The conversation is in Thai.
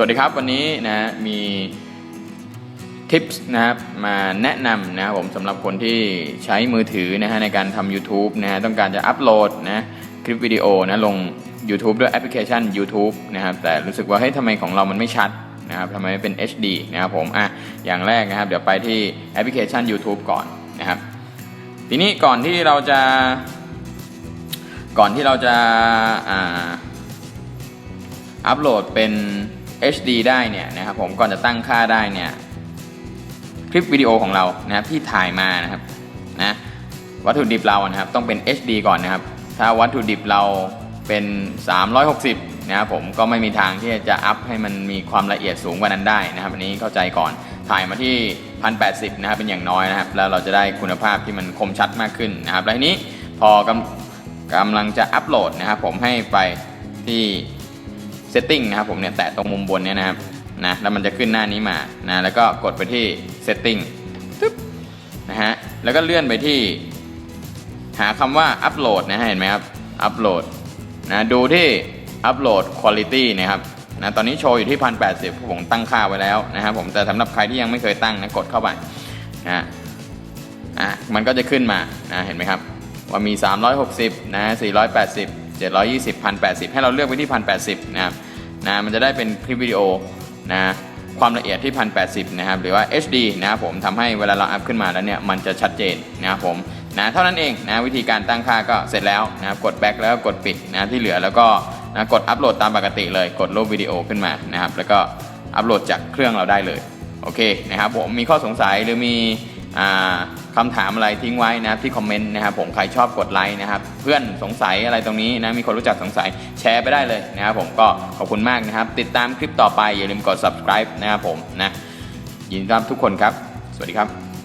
สวัสดีครับวันนี้นะมีทิปส์นะครับมาแนะนำนะครับผมสำหรับคนที่ใช้มือถือนะฮะในการทำ YouTube นะฮะต้องการจะอัปโหลดนะคลิปวิดีโอนะลง YouTube ด้วยแอปพลิเคชัน YouTube นะครับแต่รู้สึกว่าเฮ้ยทำไมของเรามันไม่ชัดนะครับทำไมไม่เป็น HD นะครับผมอะอย่างแรกนะครับ เดี๋ยวไปที่แอปพลิเคชัน YouTube ก่อนนะครับ ทีนี้ก่อนที่เราจะก่อนที่เราจะอ่าอัปโหลดเป็น HD ได้เนี่ยนะครับผมก่อนจะตั้งค่าได้เนี่ยคลิปวิดีโอของเรานะครับที่ถ่ายมานะครับนะวัตถุดิบเรานะครับต้องเป็น HD ก่อนนะครับ ถ้าวัตถุดิบเราเป็น 360 นะครับผมก็ไม่มีทางที่จะอัพให้มันมีความละเอียดสูงกว่านั้นได้นะครับ อันนี้เข้าใจก่อนถ่ายมาที่ 1080 นะครับเป็นอย่างน้อยนะครับ แล้วเราจะได้คุณภาพที่มันคมชัดมากขึ้นนะครับ แล้วทีนี้พอกำกำลังจะอัปโหลดนะครับผมให้ไปที่ setting นะครับผมเนี่ยแตะตรงมุมบนเนี่ยนะครับนะแล้วมันจะขึ้นหน้านี้มานะแล้วก็กดไปที่ setting ตึ๊บนะฮะแล้วก็เลื่อนไปที่หาคำว่า upload นะฮะเห็นไหมครับ upload นะดูที่ upload quality นะครับนะตอนนี้โชว์อยู่ที่1080ผมตั้งค่าไว้แล้วนะครับผมแต่สำหรับใครที่ยังไม่เคยตั้งนะกดเข้าไปนะอะมันก็จะขึ้นมานะเห็นไหมครับว่ามี 360นะ480 720 1080 ให้เราเลือกไปที่ 1080 นะครับนะมันจะได้เป็นคลิปวิดีโอนะความละเอียดที่ 1080 นะครับหรือว่า HD นะครับผมทำให้เวลาเราอัพขึ้นมาแล้วเนี่ยมันจะชัดเจนนะครับผมนะเท่านั้นเองนะวิธีการตั้งค่าก็เสร็จแล้วนะครับกด back แล้วก็กดปิดนะที่เหลือแล้วก็นะกดอัปโหลดตามปกติเลยกดรูปวิดีโอขึ้นมานะครับแล้วก็อัปโหลดจากเครื่องเราได้เลยโอเคนะครับผมมีข้อสงสัยหรือมีอ่า คำถามอะไรทิ้งไว้นะครับที่คอมเมนต์นะครับผมใครชอบกดไลค์นะครับเพื่อนสงสัยอะไรตรงนี้นะมีคนรู้จักสงสัยแชร์ไปได้เลยนะครับผมก็ขอบคุณมากนะครับ ติดตามคลิปต่อไปอย่าลืมกด subscribe นะครับผมนะยินดีต้อนรับทุกคนครับ สวัสดีครับ